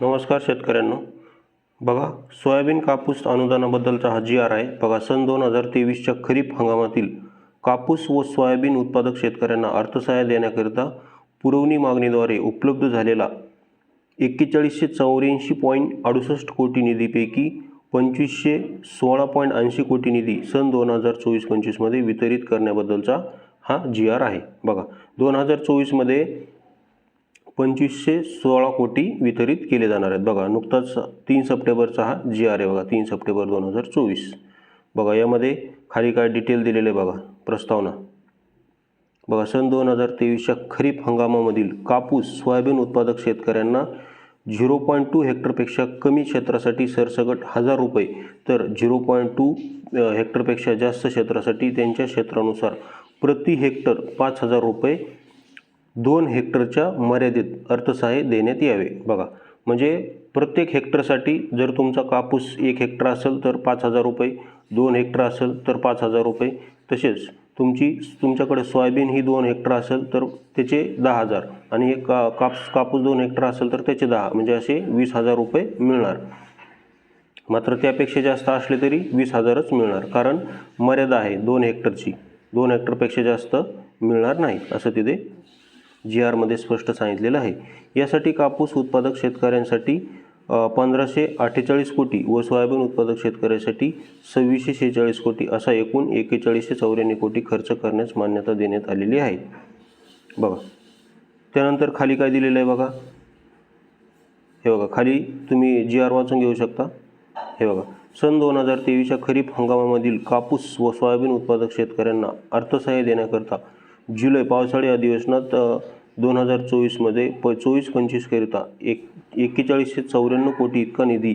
नमस्कार शेतकऱ्यांनो. बघा सोयाबीन कापूस अनुदानाबद्दलचा हा जी आर आहे बघा सन दोन हजार तेवीसच्या खरीप हंगामातील कापूस व सोयाबीन उत्पादक शेतकऱ्यांना अर्थसहाय्य देण्याकरिता पुरवणी मागणीद्वारे उपलब्ध झालेला एक्केचाळीसशे चौऱ्याऐंशी पॉईंट अडुसष्ट कोटी निधीपैकी पंचवीसशे सोळा पॉईंट ऐंशी कोटी निधी सन दोन हजार चोवीस पंचवीसमध्ये वितरित करण्याबद्दलचा हा जी आर आहे. बघा दोन हजार चोवीसमध्ये पंचवीसशे सोळा कोटी वितरित केले जाणार आहेत. बघा नुकताच तीन सप्टेंबरचा हा जी आर आहे बघा तीन सप्टेंबर दोन हजार चोवीस. बघा यामध्ये खाली काय डिटेल दिलेले आहे बघा प्रस्तावना. बघा सन दोन हजार तेवीसच्या खरीप हंगामामधील कापूस सोयाबीन उत्पादक शेतकऱ्यांना झिरो पॉईंट टू हेक्टरपेक्षा कमी क्षेत्रासाठी सरसकट हजार रुपये तर झिरो पॉईंट टू हेक्टरपेक्षा जास्त क्षेत्रासाठी त्यांच्या क्षेत्रानुसार प्रति हेक्टर पाच हजार रुपये दोन हेक्टरच्या मर्यादित अर्थसहाय्य देण्यात यावे. बघा म्हणजे प्रत्येक हेक्टरसाठी जर तुमचा कापूस एक हेक्टर असेल तर पाच हजार रुपये दोन हेक्टर असेल तर पाच हजार रुपये. तसेच तुमची तुमच्याकडे सोयाबीन ही दोन हेक्टर असेल तर त्याचे दहा हजार आणि एक का कापूस कापूस दोन हेक्टर असेल तर त्याचे दहा म्हणजे असे वीस हजार रुपये मिळणार. मात्र त्यापेक्षा जास्त असले तरी वीस हजारच मिळणार कारण मर्यादा आहे दोन हेक्टरची. दोन हेक्टरपेक्षा जास्त मिळणार नाही असं तिथे जी आरमध्ये स्पष्ट सांगितलेलं आहे. यासाठी कापूस उत्पादक शेतकऱ्यांसाठी पंधराशे अठ्ठेचाळीस कोटी व सोयाबीन उत्पादक शेतकऱ्यांसाठी सव्वीसशे शेहेचाळीस कोटी असा एकूण एकेचाळीसशे चौऱ्याण्णव कोटी खर्च करण्यास मान्यता देण्यात आलेली आहे. बघा. त्यानंतर खाली काय दिलेलं आहे बघा? हे बघा खाली तुम्ही जी आर वाचून घेऊ शकता. हे बघा. सन दोन हजार तेवीसच्या खरीप हंगामामधील कापूस व सोयाबीन उत्पादक शेतकऱ्यांना अर्थसहाय्य देण्याकरता जुलै पावसाळी अधिवेशनात दोन हजार चोवीसमध्ये प चोवीस पंचवीसकरिता एक एक्केचाळीसशे चौऱ्याण्णव कोटी इतका निधी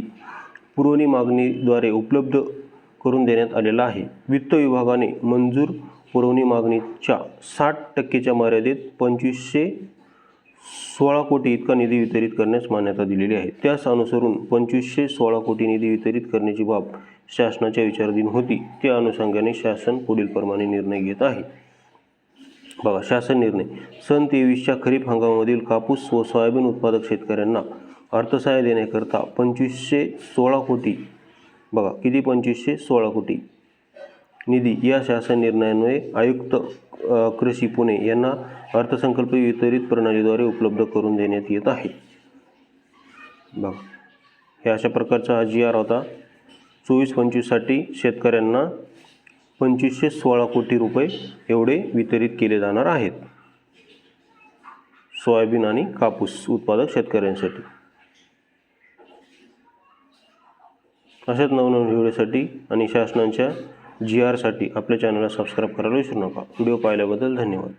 पुरवणी मागणीद्वारे उपलब्ध करून देण्यात आलेला आहे. वित्त विभागाने मंजूर पुरवणी मागणीच्या साठ टक्केच्या मर्यादेत पंचवीसशे सोळा कोटी इतका निधी वितरित करण्यास मान्यता दिलेली आहे. त्यास अनुसरून पंचवीसशे सोळा कोटी निधी वितरित करण्याची बाब शासनाच्या विचाराधीन होती. त्या अनुषंगाने शासन पुढील प्रमाणे निर्णय घेत आहे. बघा शासन निर्णय. सन तेवीसच्या खरीप हंगामामधील कापूस व सोयाबीन उत्पादक शेतकऱ्यांना अर्थसहाय्य देण्याकरता पंचवीसशे सोळा कोटी बघा किती? पंचवीसशे सोळा कोटी निधी या शासन निर्णयान्वये आयुक्त कृषी पुणे यांना अर्थसंकल्प वितरित प्रणालीद्वारे उपलब्ध करून देण्यात येत आहे. बघा हे अशा प्रकारचा हा जी आर होता चोवीस पंचवीससाठी शेतकऱ्यांना पंचवीसशे सोळा कोटी रुपये एवढे वितरित केले जाणार आहेत. सोयाबीन आणि कापूस उत्पादक शेतकऱ्यांसाठी. अशाच नवनवीन व्हिडिओसाठी आणि शासनाच्या जी आरसाठी आपल्या चॅनलला सबस्क्राईब करायला विसरू नका. व्हिडिओ पाहिल्याबद्दल धन्यवाद.